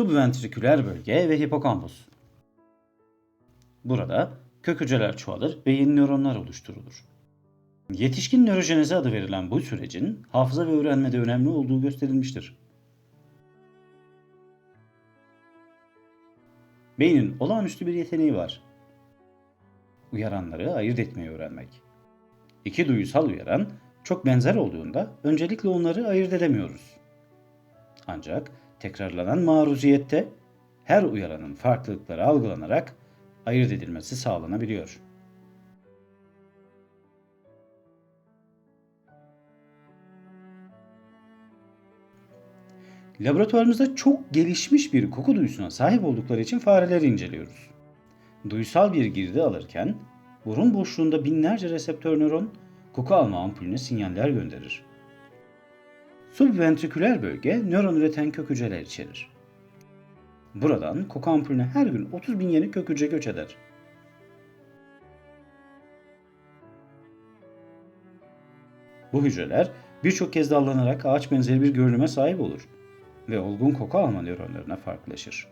subventriküler bölge ve hipokampus. Burada kök hücreler çoğalır ve yeni nöronlar oluşturulur. Yetişkin nörojenezi adı verilen bu sürecin hafıza ve öğrenmede önemli olduğu gösterilmiştir. Beynin olağanüstü bir yeteneği var. Uyaranları ayırt etmeyi öğrenmek. İki duyusal uyaran çok benzer olduğunda öncelikle onları ayırt edemiyoruz. Ancak tekrarlanan maruziyette her uyaranın farklılıkları algılanarak ayırt edilmesi sağlanabiliyor. Laboratuvarımızda çok gelişmiş bir koku duyusuna sahip oldukları için fareleri inceliyoruz. Duysal bir girdi alırken burun boşluğunda binlerce reseptör nöron koku alma ampulüne sinyaller gönderir. Subventriküler bölge nöron üreten kök hücreler içerir. Buradan koku ampulüne her gün 30 bin yeni kök hücre göç eder. Bu hücreler birçok kez dallanarak ağaç benzeri bir görünüme sahip olur ve olgun koku alma nöronlarına farklılaşır.